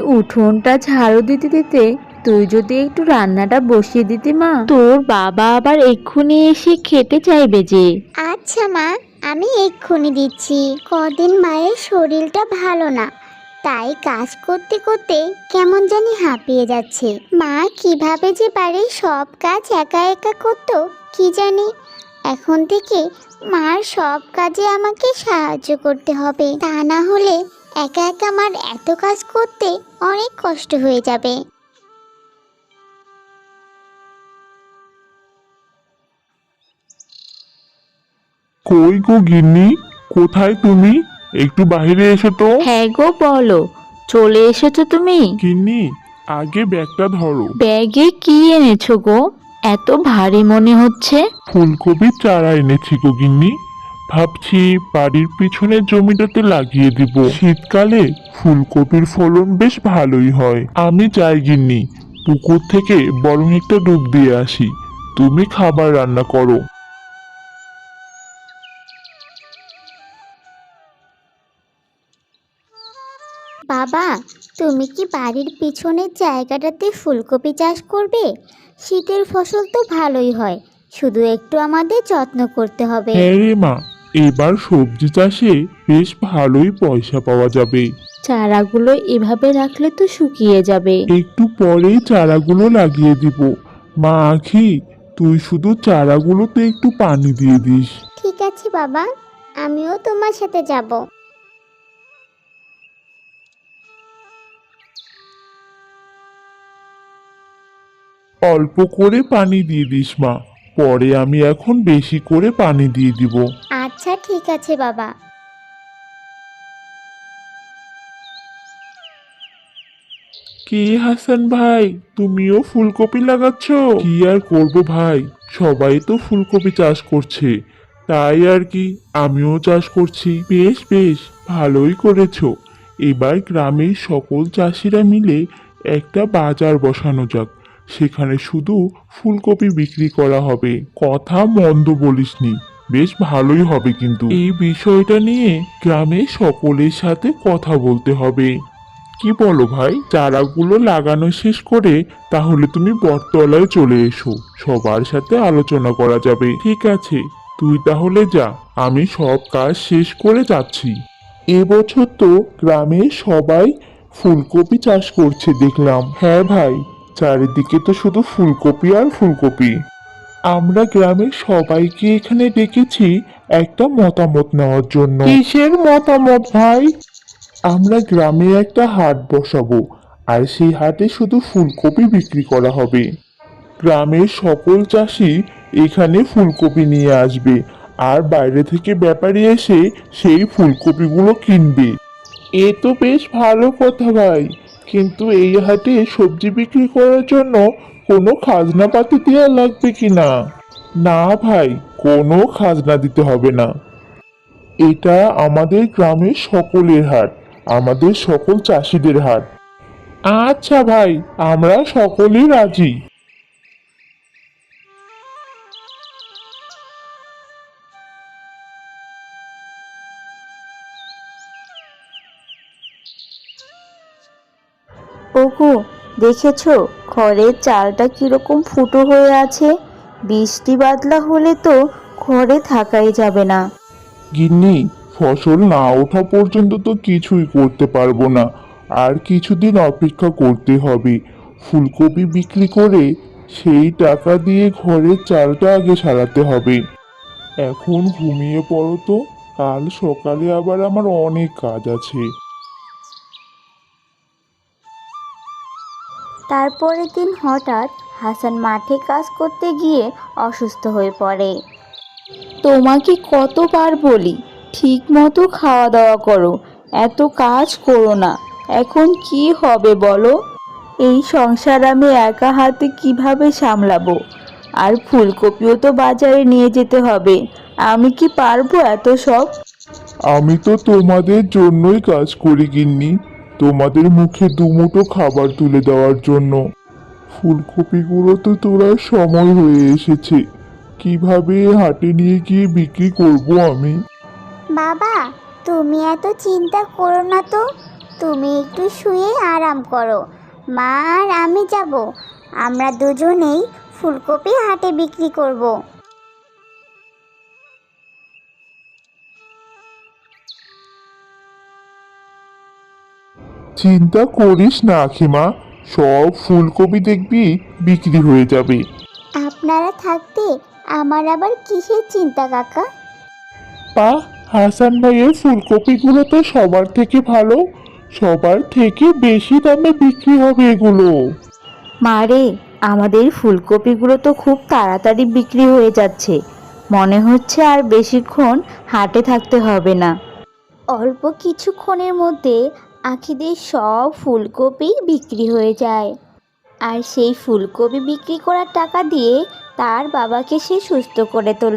উঠোনটা ঝাড়ু দিতে দিতে তুই যদি একটু রান্নাটা বসিয়ে দিতি মা। তোর বাবা আবার এক্ষুনি এসে খেতে চাইবে যে। আচ্ছা মা, আমি এক্ষুনি দিচ্ছি। কদিন মায়ের শরীরটা ভালো না। তাই কাজ করতে করতে কেমন জানি হাঁপিয়ে যাচ্ছে। মা কীভাবে যে বাড়ির সব কাজ একা একা করতো কি জানি। এখন থেকে মার সব কাজে আমাকে সাহায্য করতে হবে। তা না হলে একা একা আমার এত কাজ করতে অনেক কষ্ট হয়ে যাবে। কই গো গিন্নি? কোথায় তুমি? একটু বাইরে এসো তো। হ্যাঁ গো বলো। চলে এসেছ তুমি? গিন্নি আগে ব্যাগটা ধরো। ব্যাগে কি এনেছো গো? এত ভারী মনে হচ্ছে। ফুলকপির চারা এনেছি গো গিন্নি। ভাবছি বাড়ির পিছনের জমিটাতে লাগিয়ে দিব। শীতকালে ফুলকপির ফলন বেশ ভালোই হয়। আমি যাই গিন্নি পুকুর থেকে বরং একটা ডুব দিয়ে আসি। তুমি খাবার রান্না করো। বাবা তুমি কি বাড়ির পিছনের জায়গাটাতে ফুলকপি চাষ করবে? শীতের ফসল তো ভালোই হয় শুধু একটু আমাদের যত্ন করতে হবে। হ্যাঁ রে মা এবার সবজি চাষে বেশ ভালোই পয়সা পাওয়া যাবে। চারাগুলো এভাবে রাখলে তো শুকিয়ে যাবে। একটু পরেই চারাগুলো লাগিয়ে দিব। মা আখি তুই শুধু চারাগুলোতে একটু পানি দিয়ে দিস। ঠিক আছে বাবা আমিও তোমার সাথে যাব। অল্প করে পানি দিয়ে দিস মা। পরে আমি এখন বেশি করে পানি দিয়ে দিব। ঠিক আছে, বাবা। কি, হাসান ভাই? তুমিও ফুলকপি লাগাচ্ছ? কি আর করব ভাই? সবাই তো ফুলকপি চাষ করছে। তাই আর কি, আমিও চাষ করছি। বেশ বেশ, ভালোই করেছ। এবার গ্রামের সকল চাষিরা মিলে একটা বাজার বসানো যাক। সেখানে শুধু ফুলকপি বিক্রি করা হবে। কথা মন্দ বলিসনি। বেশ ভালোই হবে কিন্তু। এই বিষয়টা নিয়ে গ্রামে সকলের সাথে কথা বলতে হবে। কি বলো ভাই? চারাগুলো লাগানো শেষ করে তাহলে তুমি বটতলায় চলে এসো। সবার সাথে আলোচনা করা যাবে। ঠিক আছে, তুই তাহলে যা। আমি সব কাজ শেষ করে যাচ্ছি। এবছর তো গ্রামে সবাই ফুলকপি চাষ করছে দেখলাম। হ্যাঁ ভাই, চারিদিকে তো শুধু ফুলকপি আর ফুলকপি। আমরা গ্রামের সবাইকে এখানে ডেকেছি একটা মতামত নেওয়ার জন্য। কিসের মতামত ভাই? আমরা গ্রামে একটা হাট বসাবো, আর সেই হাটে শুধু ফুলকপি বিক্রি করা হবে। গ্রামের সকল চাষি এখানে ফুলকপি নিয়ে আসবে, আর বাইরে থেকে ব্যাপারী এসে সেই ফুলকপিগুলো কিনবে। এ তো বেশ ভালো কথা ভাই, কিন্তু এই হাটে সবজি বিক্রি করার জন্য কোনো খাজনা পাতি দেওয়া লাগবে কি না? না ভাই, কোনো খাজনা দিতে হবে না। এটা আমাদের গ্রামের সকলের হাট, আমাদের সকল চাষিদের হাট। আচ্ছা ভাই, আমরা সকলেই রাজি। ওগো, দেখেছ? ঘরের চালটা কীরকম ফুটো হয়ে আছে? বৃষ্টি বাদলা হলে তো ঘরে থাকাই যাবে না। গিন্নি, ফসল না ওঠা পর্যন্ত তো কিছুই করতে পারব না। আর কিছুদিন অপেক্ষা করতে হবে। ফুলকপি বিক্রি করে সেই টাকা দিয়ে ঘরের চালটা আগে সারাতে হবে। এখন ঘুমিয়ে পড়ো তো। কাল সকালে আবার আমার অনেক কাজ আছে। তারপরের দিন হঠাৎ হাসান মাঠে কাজ করতে গিয়ে অসুস্থ হয়ে পড়ে। তোমাকে কতবার বলি ঠিক মতো খাওয়া দাওয়া করো এত কাজ করো না এখন কি হবে বলো? এই সংসার আমি একা হাতে কীভাবে সামলাবো? আর ফুলকপিও তো বাজারে নিয়ে যেতে হবে আমি কি পারব এত সব? আমি তো তোমাদের জন্যই কাজ করি গিন্নি। তোমাদের মুখে দুমুঠো খাবার তুলে দেওয়ার জন্য। ফুলকপিগুলো তো তোলার সময় হয়ে এসেছে। কীভাবে হাটে নিয়ে গিয়ে বিক্রি করব আমি? বাবা, তুমি এত চিন্তা করো না তো। তুমি একটু শুয়ে আরাম করো। মা আর আমি যাব। আমরা দুজনেই ফুলকপি হাটে বিক্রি করব। চিন্তা করিস না আখিমা। সব ফুলকপি দেখবি বিক্রি হয়ে যাবে। আপনারা থাকতে আমার আবার কিসের চিন্তা কাকা? পা হাসান ভাইয়ের ফুলকপিগুলো তো সবার থেকে ভালো। সবার থেকে বেশি দামে বিক্রি হবে এগুলো। মারে আমাদের ফুলকপিগুলো তো খুব তাড়াতাড়ি বিক্রি হয়ে যাচ্ছে। মনে হচ্ছে আর বেশিক্ষণ হাটে থাকতে হবে না। অল্প কিছুক্ষণের মধ্যে আখিদের সব ফুলকপি বিক্রি হয়ে যায়। আর সেই ফুলকপি বিক্রি করার টাকা দিয়ে তার বাবাকে সে সুস্থ করে তোলে।